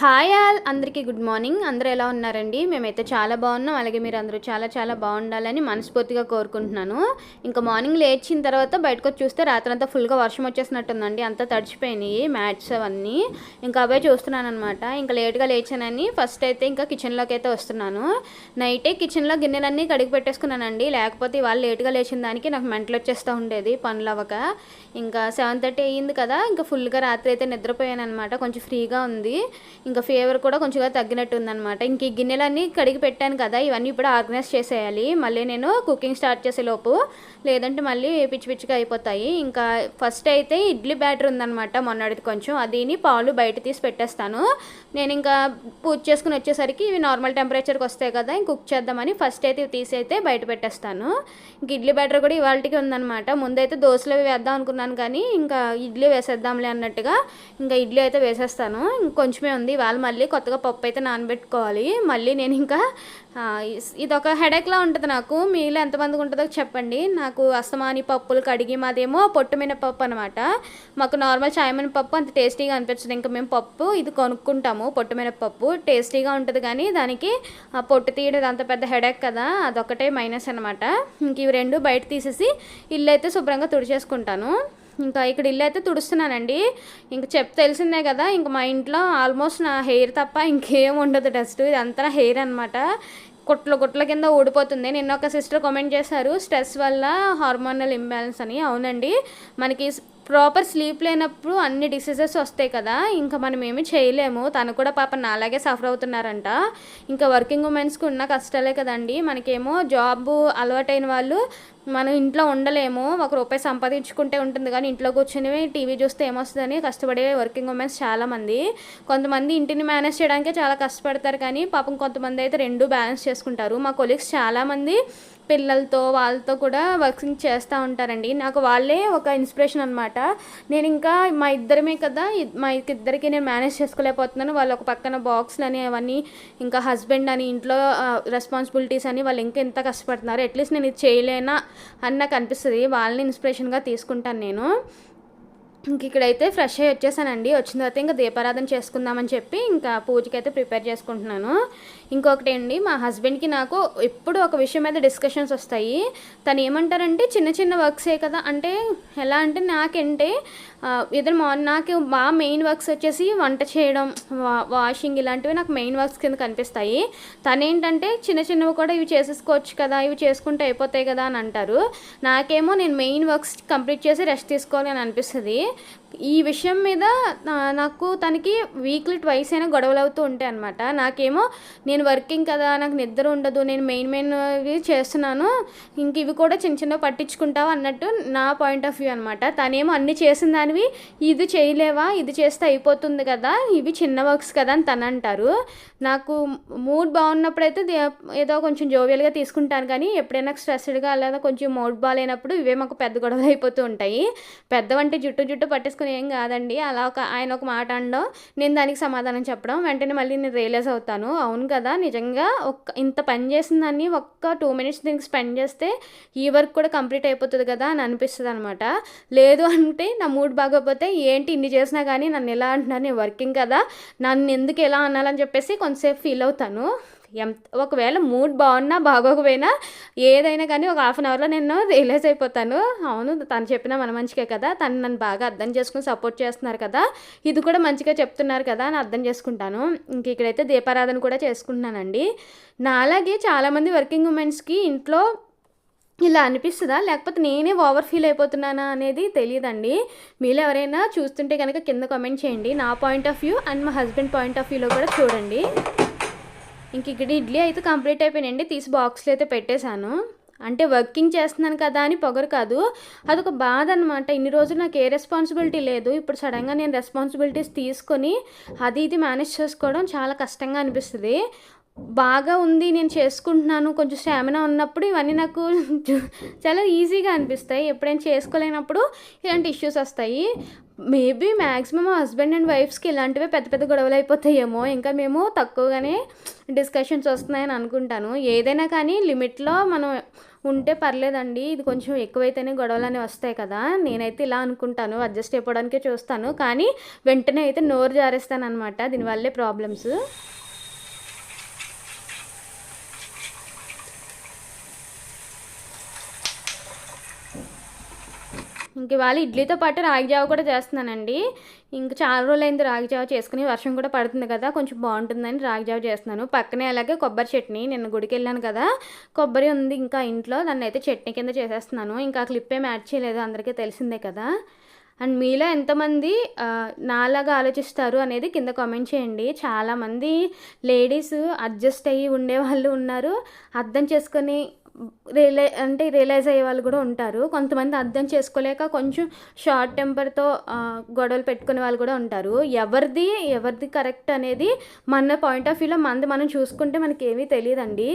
Hi all అందరికీ good morning. అందరూ ఎలా ఉన్నారండి? మేమైతే చాలా బాగున్నాం. అలాగే మీరు అందరూ చాలా చాలా బాగుండాలని మనస్ఫూర్తిగా కోరుకుంటున్నాను. ఇంకా మార్నింగ్ లేచిన తర్వాత బయటకు వచ్చి చూస్తే రాత్రంతా ఫుల్గా వర్షం వచ్చేసినట్టుందండి. అంతా తడిచిపోయినాయి మ్యాట్స్ అవన్నీ. ఇంకా అవే చూస్తున్నాను అనమాట ఇంకా లేట్గా లేచానని ఫస్ట్ అయితే ఇంకా కిచెన్లోకి అయితే వస్తున్నాను. నైటే కిచెన్లో గిన్నెలన్నీ కడిగి పెట్టేసుకున్నానండి. లేకపోతే ఇవాళ లేట్గా లేచిన దానికి నాకు మెంటలు వచ్చేస్తూ ఉండేది పనులు అవ్వక ఇంకా సెవెన్ థర్టీ అయ్యింది కదా ఇంకా ఫుల్గా రాత్రి అయితే నిద్రపోయాను అనమాట కొంచెం ఫ్రీగా ఉంది. ఇంకా ఫీవర్ కూడా కొంచెంగా తగ్గినట్టు ఉందన్నమాట ఇంక ఈ గిన్నెలన్నీ కడిగి పెట్టాను కదా ఇవన్నీ ఇప్పుడు ఆర్గనైజ్ చేసేయాలి. మళ్ళీ నేను కుకింగ్ స్టార్ట్ చేసే లోపు లేదంటే మళ్ళీ పిచ్చి పిచ్చిగా అయిపోతాయి. ఇంకా ఫస్ట్ అయితే ఇడ్లీ బ్యాటర్ ఉందన్నమాట మొన్నటిది కొంచెం. అదిని పాలు బయట తీసి పెట్టేస్తాను. నేను ఇంకా పూజ చేసుకుని వచ్చేసరికి ఇవి నార్మల్ టెంపరేచర్కి వస్తాయి కదా ఇంక కుక్ చేద్దామని ఫస్ట్ అయితే తీసి అయితే బయట పెట్టేస్తాను. ఇంక ఇడ్లీ బ్యాటర్ కూడా ఇవాళకి ఉందన్నమాట. ముందైతే దోశలు వేద్దాం అనుకున్నాను కానీ ఇంకా ఇడ్లీ వేసేద్దాంలే అన్నట్టుగా ఇంకా ఇడ్లీ అయితే వేసేస్తాను. ఇంకొంచెమే ఉంది. ఇవాళ మళ్ళీ కొత్తగా పప్పు అయితే నానబెట్టుకోవాలి. మళ్ళీ నేను ఇంకా ఇది ఒక హెడేక్లా ఉంటుంది నాకు. మీలో ఎంతమందికి ఉంటుందో చెప్పండి. నాకు అస్తమాని పప్పులు కడిగి మాదేమో పొట్టు మినపప్పు అనమాట మాకు నార్మల్ చాయమైన పప్పు అంత టేస్టీగా అనిపించదు. ఇంకా మేము పప్పు ఇది కొనుక్కుంటాము పొట్టు మినపప్పు. టేస్టీగా ఉంటుంది కానీ దానికి ఆ పొట్టు తీయడం అంత పెద్ద హెడేక్ కదా. అదొకటే మైనస్ అనమాట ఇంక ఇవి రెండు బయట తీసేసి ఇల్లు అయితే శుభ్రంగా తుడిచేసుకుంటాను. ఇంకా ఇక్కడ ఇల్లు అయితే తుడుస్తున్నానండి. ఇంక చెప్ తెలిసిందే కదా ఇంక మా ఇంట్లో ఆల్మోస్ట్ నా హెయిర్ తప్ప ఇంకేం ఉండదు డస్ట్. ఇదంతా హెయిర్ అనమాట కుట్ల కుట్ల కింద ఊడిపోతుంది. నిన్న ఒక సిస్టర్ కామెంట్ చేశారు స్ట్రెస్ వల్ల హార్మోనల్ ఇంబ్యాలెన్స్ అని. అవునండి. మనకి ప్రాపర్ స్లీప్ లేనప్పుడు అన్ని డిసీజెస్ వస్తాయి కదా ఇంకా మనం ఏమి చేయలేము. తను కూడా పాప నాలాగే సఫర్ అవుతున్నారంట. ఇంకా వర్కింగ్ ఉమెన్స్కి ఉన్న కష్టాలే కదండి. మనకేమో జాబ్ అలవాటైన వాళ్ళు మనం ఇంట్లో ఉండలేము. ఒక రూపాయి సంపాదించుకుంటే ఉంటుంది కానీ ఇంట్లో కూర్చొని టీవీ చూస్తే ఏమొస్తుందని కష్టపడే వర్కింగ్ ఉమెన్స్ చాలామంది. కొంతమంది ఇంటిని మేనేజ్ చేయడానికే చాలా కష్టపడతారు కానీ పాపం కొంతమంది అయితే రెండు బ్యాలెన్స్ చేసుకుంటారు. మా కొలీగ్స్ చాలామంది పిల్లలతో వాళ్ళతో కూడా వర్కింగ్ చేస్తూ ఉంటారండి. నాకు వాళ్ళే ఒక ఇన్స్పిరేషన్ అనమాట నేను ఇంకా మా ఇద్దరమే కదా మా ఇద్దరికి నేను మేనేజ్ చేసుకోలేకపోతున్నాను. వాళ్ళు ఒక పక్కన బాక్స్లు అని అవన్నీ ఇంకా హస్బెండ్ అని ఇంట్లో రెస్పాన్సిబిలిటీస్ అని వాళ్ళు ఇంకా ఎంత కష్టపడుతున్నారు అట్లీస్ట్ నేను ఇది చేయలేనా అని నాకు అనిపిస్తుంది. వాళ్ళని ఇన్స్పిరేషన్గా తీసుకుంటాను నేను. ఇంక ఇక్కడైతే ఫ్రెష్ అయ్యి వచ్చేసానండి. వచ్చిన తర్వాత ఇంకా దీపారాధన చేసుకుందామని చెప్పి ఇంకా పూజకి అయితే ప్రిపేర్ చేసుకుంటున్నాను. ఇంకొకటి అండి మా హస్బెండ్కి నాకు ఎప్పుడు ఒక విషయం మీద డిస్కషన్స్ వస్తాయి. తను ఏమంటారంటే చిన్న చిన్న వర్క్సే కదా అంటే ఎలా అంటే నాకంటే ఇద్దరు మార్నింగ్ నాకు మా మెయిన్ వర్క్స్ వచ్చేసి వంట చేయడం వా- వాషింగ్ ఇలాంటివి నాకు మెయిన్ వర్క్స్ కింద కనిపిస్తాయి. తనేంటంటే చిన్న చిన్నవి కూడా ఇవి చేసేసుకోవచ్చు కదా ఇవి చేసుకుంటే అయిపోతాయి కదా అని అంటారు. నాకేమో నేను మెయిన్ వర్క్స్ కంప్లీట్ చేసి రెస్ట్ తీసుకోవాలి అని అనిపిస్తుంది. ఈ విషయం మీద నా- నాకు తనకి వీక్లీ ట్వైస్ అయినా గొడవలు అవుతూ ఉంటాయి అనమాట నాకేమో నేను వర్కింగ్ కదా నాకు నిద్ర ఉండదు నేను మెయిన్ మెయిన్ చేస్తున్నాను. ఇంక ఇవి కూడా చిన్న చిన్న పట్టించుకుంటావు అన్నట్టు నా పాయింట్ ఆఫ్ వ్యూ అనమాట తనేమో అన్ని చేసిన దానివి ఇది చేయలేవా ఇది చేస్తే అయిపోతుంది కదా ఇవి చిన్న వర్క్స్ కదా అని తను అంటారు. నాకు మూడ్ బాగున్నప్పుడైతే ఏదో కొంచెం జోవియల్గా తీసుకుంటాను కానీ ఎప్పుడైనా స్ట్రెస్డ్గా లేదా కొంచెం మూడ్ బాగాలేనప్పుడు ఇవే మాకు పెద్ద గొడవలు అయిపోతూ ఉంటాయి. పెద్దవంటే జుట్టు జుట్టు పట్టేసుకుని ఏం కాదండి అలా ఒక ఆయన ఒక మాట అనడం నేను దానికి సమాధానం చెప్పడం వెంటనే మళ్ళీ నేను రియలైజ్ అవుతాను అవును కదా నిజంగా ఒక్క ఇంత పని చేసిన దాన్ని ఒక్క టూ మినిట్స్ దీనికి స్పెండ్ చేస్తే ఈ వర్క్ కూడా కంప్లీట్ అయిపోతుంది కదా అని అనిపిస్తుంది అనమాట లేదు అంటే నా మూడ్ బాగోకపోతే ఏంటి ఇన్ని చేసినా కానీ నన్ను ఎలా అంటున్నారు? నేను వర్కింగ్ కదా నన్ను ఎందుకు ఎలా అనాలని చెప్పేసి కొంతసేపు ఫీల్ అవుతాను. ఎంత ఒకవేళ మూడ్ బాగున్నా బాగోకపోయినా ఏదైనా కానీ ఒక హాఫ్ అన్ అవర్లో నేను రియలైజ్ అయిపోతాను. అవును తను చెప్పిన మన మంచికే కదా తను నన్ను బాగా అర్థం చేసుకుని సపోర్ట్ చేస్తున్నారు కదా ఇది కూడా మంచిగా చెప్తున్నారు కదా అని అర్థం చేసుకుంటాను. ఇంక ఇక్కడైతే దీపారాధన కూడా చేసుకుంటున్నానండి. నాలాగే చాలామంది వర్కింగ్ ఉమెన్స్కి ఇంట్లో ఇలా అనిపిస్తుందా? లేకపోతే నేనే ఓవర్ ఫీల్ అయిపోతున్నానా అనేది తెలియదండి. మీరు ఎవరైనా చూస్తుంటే కనుక కింద కామెంట్ చేయండి. నా పాయింట్ ఆఫ్ వ్యూ అండ్ మా హస్బెండ్ పాయింట్ ఆఫ్ వ్యూలో కూడా చూడండి. ఇంక ఇక్కడ ఇడ్లీ అయితే కంప్లీట్ అయిపోయినండి తీసి బాక్స్లో అయితే పెట్టేశాను. అంటే వర్కింగ్ చేస్తున్నాను కదా అని పొగరు కాదు. అదొక బాధ అనమాట ఇన్ని రోజులు నాకు ఏ రెస్పాన్సిబిలిటీ లేదు. ఇప్పుడు సడన్గా నేను రెస్పాన్సిబిలిటీస్ తీసుకొని అది ఇది మేనేజ్ చేసుకోవడం చాలా కష్టంగా అనిపిస్తుంది. బాగా ఉంది నేను చేసుకుంటున్నాను కొంచెం స్టామినా ఉన్నప్పుడు ఇవన్నీ నాకు చాలా ఈజీగా అనిపిస్తాయి. ఎప్పుడైనా చేసుకోలేనప్పుడు ఇలాంటి ఇష్యూస్ వస్తాయి. మేబీ మ్యాక్సిమం హస్బెండ్ అండ్ వైఫ్స్కి ఇలాంటివే పెద్ద పెద్ద గొడవలు అయిపోతాయేమో. ఇంకా మేము తక్కువగానే డిస్కషన్స్ వస్తున్నాయని అనుకుంటాను. ఏదైనా కానీ లిమిట్లో మనం ఉంటే పర్లేదండి. ఇది కొంచెం ఎక్కువైతేనే గొడవలు అనేవి వస్తాయి కదా. నేనైతే ఇలా అనుకుంటాను. అడ్జస్ట్ అయిపోవడానికే చూస్తాను. కానీ వెంటనే అయితే నోరు జారేస్తాను అనమాట దీనివల్లే ప్రాబ్లమ్స్. ఇంక ఇవాళ ఇడ్లీతో పాటు రాగి జావ కూడా చేస్తున్నానండి. ఇంక చాలా రోజులైంది రాగి జావ చేసుకుని వర్షం కూడా పడుతుంది కదా కొంచెం బాగుంటుందని రాగి జావ చేస్తున్నాను. పక్కనే అలాగే కొబ్బరి చట్నీ నిన్న గుడికి వెళ్ళాను కదా కొబ్బరి ఉంది ఇంకా ఇంట్లో దాన్ని అయితే చట్నీ కింద చేసేస్తున్నాను. ఇంకా క్లిప్ ఏం యాడ్ చేయలేదు అందరికీ తెలిసిందే కదా. అండ్ మీలో ఎంతమంది నాలాగా ఆలోచిస్తారు అనేది కింద కామెంట్ చేయండి. చాలామంది లేడీస్ అడ్జస్ట్ అయ్యి ఉండే వాళ్ళు ఉన్నారు. అర్థం చేసుకొని రియలై అంటే రియలైజ్ అయ్యే వాళ్ళు కూడా ఉంటారు. కొంతమంది అర్థం చేసుకోలేక కొంచెం షార్ట్ టెంపర్తో గొడవలు పెట్టుకునే వాళ్ళు కూడా ఉంటారు. ఎవరిది ఎవరిది కరెక్ట్ అనేది మన పాయింట్ ఆఫ్ వ్యూలో మనది మనం చూసుకుంటే మనకి ఏమీ తెలియదండి.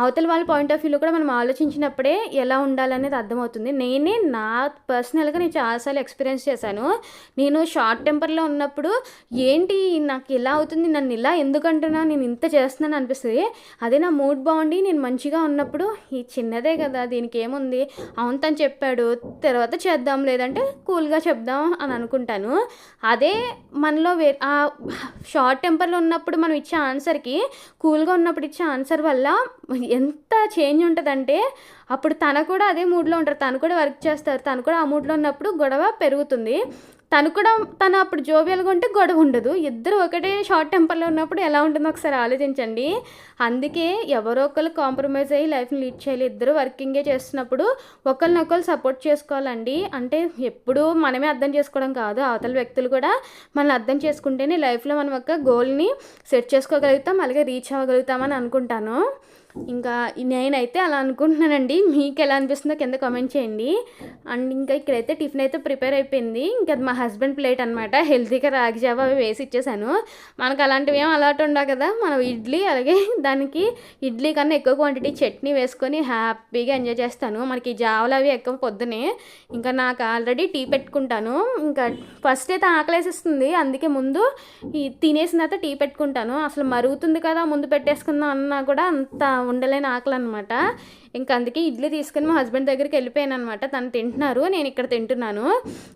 అవతల వాళ్ళ పాయింట్ ఆఫ్ వ్యూలో కూడా మనం ఆలోచించినప్పుడే ఎలా ఉండాలనేది అర్థమవుతుంది. నేనే నా పర్సనల్గా నేను చాలాసార్లు ఎక్స్పీరియన్స్ చేశాను. నేను షార్ట్ టెంపర్లో ఉన్నప్పుడు ఏంటి నాకు ఇలా అవుతుంది నన్ను ఇలా ఎందుకంటున్నా నేను ఇంత చేస్తున్నాను అనిపిస్తుంది. అదే నా మూడ్ బాగుండి నేను మంచిగా ఉన్నప్పుడు ఈ చిన్నదే కదా దీనికి ఏముంది? అవును తను చెప్పాడు తర్వాత చేద్దాం లేదంటే కూల్గా చెప్దాం అని అనుకుంటాను. అదే మనలో వే ఆ షార్ట్ టెంపర్లో ఉన్నప్పుడు మనం ఇచ్చే ఆన్సర్కి కూల్గా ఉన్నప్పుడు ఇచ్చే ఆన్సర్ వల్ల ఎంత చేంజ్ ఉంటుందంటే అప్పుడు తన కూడా అదే మూడ్లో ఉంటారు తను కూడా వర్క్ చేస్తారు తను కూడా ఆ మూడ్లో ఉన్నప్పుడు గొడవ పెరుగుతుంది. తను కూడా తను అప్పుడు జోబియల్గా ఉంటే గొడవ ఉండదు. ఇద్దరు ఒకటే షార్ట్ టెంపర్లో ఉన్నప్పుడు ఎలా ఉంటుందో ఒకసారి ఆలోచించండి. అందుకే ఎవరో ఒకరు కాంప్రమైజ్ అయ్యి లైఫ్ని లీడ్ చేయాలి. ఇద్దరు వర్కింగే చేస్తున్నప్పుడు ఒకరినొకరు సపోర్ట్ చేసుకోవాలండి. అంటే ఎప్పుడూ మనమే అర్థం చేసుకోవడం కాదు. అవతల వ్యక్తులు కూడా మనల్ని అర్థం చేసుకుంటేనే లైఫ్లో మనం ఒక గోల్ని సెట్ చేసుకోగలుగుతాం అలాగే రీచ్ అవ్వగలుగుతామని అనుకుంటాను. ఇంకా నేనైతే అలా అనుకుంటున్నానండి. మీకు ఎలా అనిపిస్తుందో కింద కామెంట్ చేయండి. అండ్ ఇంకా ఇక్కడైతే టిఫిన్ అయితే ప్రిపేర్ అయిపోయింది. ఇంకా అది మా హస్బెండ్ ప్లేట్ అనమాట హెల్తీగా రాగి జావ అవి వేసి ఇచ్చేసాను. మనకు అలాంటివి ఏం అలవాటు ఉండవు కదా. మనం ఇడ్లీ అలాగే దానికి ఇడ్లీ కన్నా ఎక్కువ క్వాంటిటీ చట్నీ వేసుకొని హ్యాపీగా ఎంజాయ్ చేస్తాను. మనకి జావలు అవి ఎక్కువ పొద్దునే. ఇంకా నాకు ఆల్రెడీ టీ పెట్టుకుంటాను. ఇంకా ఫస్ట్ అయితే ఆకలేసిస్తుంది. అందుకే ముందు ఈ తినేసిన తర్వాత టీ పెట్టుకుంటాను. అసలు మరుగుతుంది కదా ముందు పెట్టేసుకుందాం అన్నా కూడా అంత ఉండలేని ఆకలి అనమాట ఇంకా అందుకే ఇడ్లీ తీసుకుని మా హస్బెండ్ దగ్గరికి వెళ్ళిపోయాను అనమాట తను తింటున్నారు నేను ఇక్కడ తింటున్నాను.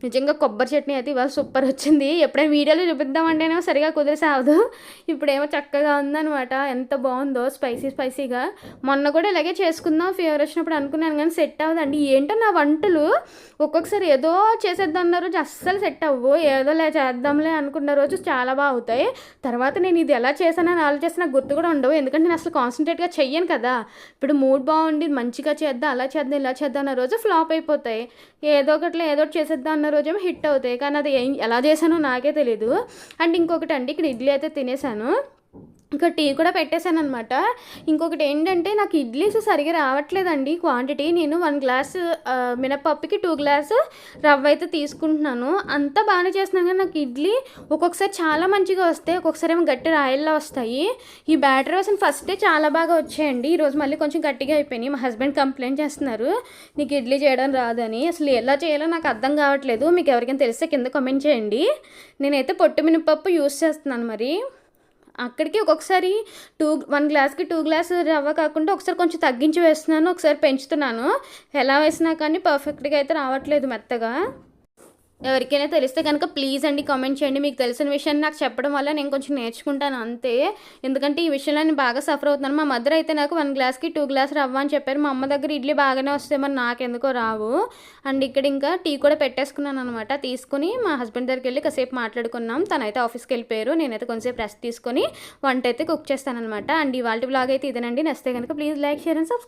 నిజంగా కొబ్బరి చట్నీ అయితే ఇవాళ సూపర్ వచ్చింది. ఎప్పుడైనా వీడియోలో చూపిద్దామంటేనేమో సరిగా కుదిరిసావదు ఇప్పుడేమో చక్కగా ఉందనమాట ఎంత బాగుందో స్పైసీ స్పైసీగా. మొన్న కూడా ఇలాగే చేసుకుందాం ఫీవర్ వచ్చినప్పుడు అనుకున్నాను కానీ సెట్ అవ్వదండి. ఏంటో నా వంటలు ఒక్కొక్కసారి ఏదో చేసేద్దన్నారు అస్సలు సెట్ అవ్వు. ఏదో లే చేద్దాంలే అనుకున్న రోజు చాలా బాగా అవుతాయి. తర్వాత నేను ఇది ఎలా చేశానని ఆలోచిస్తే నాకు గుర్తు కూడా ఉండవు. ఎందుకంటే నేను అసలు కాన్సన్ట్రేట్గా చెయ్యను కదా. ఇప్పుడు మూడ్ బాగుండి మంచిగా చేద్దాం అలా చేద్దాం ఇలా చేద్దాం అన్న రోజు ఫ్లాప్ అయిపోతాయి. ఏదో ఒకటిలో ఏదో ఒకటి చేసేద్దాం అన్న రోజు ఏమో హిట్ అవుతాయి. కానీ అది ఏం ఎలా చేశానో నాకే తెలియదు అండ్ ఇంకొకటి అండి ఇక్కడ ఇడ్లీ అయితే తినేసాను. ఇంకా టీ కూడా పెట్టేశాను అనమాట ఇంకొకటి ఏంటంటే నాకు ఇడ్లీస్ సరిగా రావట్లేదండి. క్వాంటిటీ నేను వన్ గ్లాస్ మినపప్పుకి టూ గ్లాస్ రవ్వ అయితే తీసుకుంటున్నాను. అంతా బాగానే చేస్తున్నాను కానీ నాకు ఇడ్లీ ఒక్కొక్కసారి చాలా మంచిగా వస్తాయి. ఒక్కొక్కసారి ఏమో గట్టి రాయల్లో వస్తాయి. ఈ బ్యాటర్ వేసిన ఫస్ట్ డే చాలా బాగా వచ్చాయండి. ఈరోజు మళ్ళీ కొంచెం గట్టిగా అయిపోయినాయి. మా హస్బెండ్ కంప్లైంట్ చేస్తున్నారు. నీకు ఇడ్లీ చేయడం రాదని. అసలు ఎలా చేయాలో నాకు అర్థం కావట్లేదు. మీకు ఎవరికైనా తెలిస్తే కింద కామెంట్ చేయండి. నేనైతే పొట్టు మినపప్పు యూస్ చేస్తున్నాను మరి. అక్కడికి ఒక్కొక్కసారి టూ వన్ గ్లాస్కి టూ గ్లాస్ రవ్వ కాకుండా ఒకసారి కొంచెం తగ్గించి వేస్తున్నాను ఒకసారి పెంచుతున్నాను. ఎలా వేసినా కానీ పర్ఫెక్ట్గా అయితే రావట్లేదు మెత్తగా. ఎవరికైనా తెలిస్తే కనుక ప్లీజ్ అండి కామెంట్ చేయండి. మీకు తెలిసిన విషయాన్ని నాకు చెప్పడం వల్ల నేను కొంచెం నేర్చుకుంటాను అంతే. ఎందుకంటే ఈ విషయంలో నేను బాగా సఫర్ అవుతున్నాను. మా మదర్ అయితే నాకు వన్ గ్లాస్కి టూ గ్లాస్ రవ్వ అని చెప్పారు. మా అమ్మ దగ్గర ఇడ్లీ బాగానే వస్తే మరి నాకెందుకో రావు. అండ్ ఇక్కడ ఇంకా టీ కూడా పెట్టేసుకున్నాను అనమాట తీసుకుని మా హస్బెండ్ దగ్గరికి వెళ్ళి కాసేపు మాట్లాడుకున్నాం. తనైతే ఆఫీస్కి వెళ్ళిపోయారు. నేనైతే కొంచెంసేపు రెస్ట్ తీసుకొని వంట అయితే కుక్ చేస్తాను అనమాట అండ్ ఇవాళ బ్లాగ్ అయితే ఇదేనండి. నచ్చితే కనుక please like share and subscribe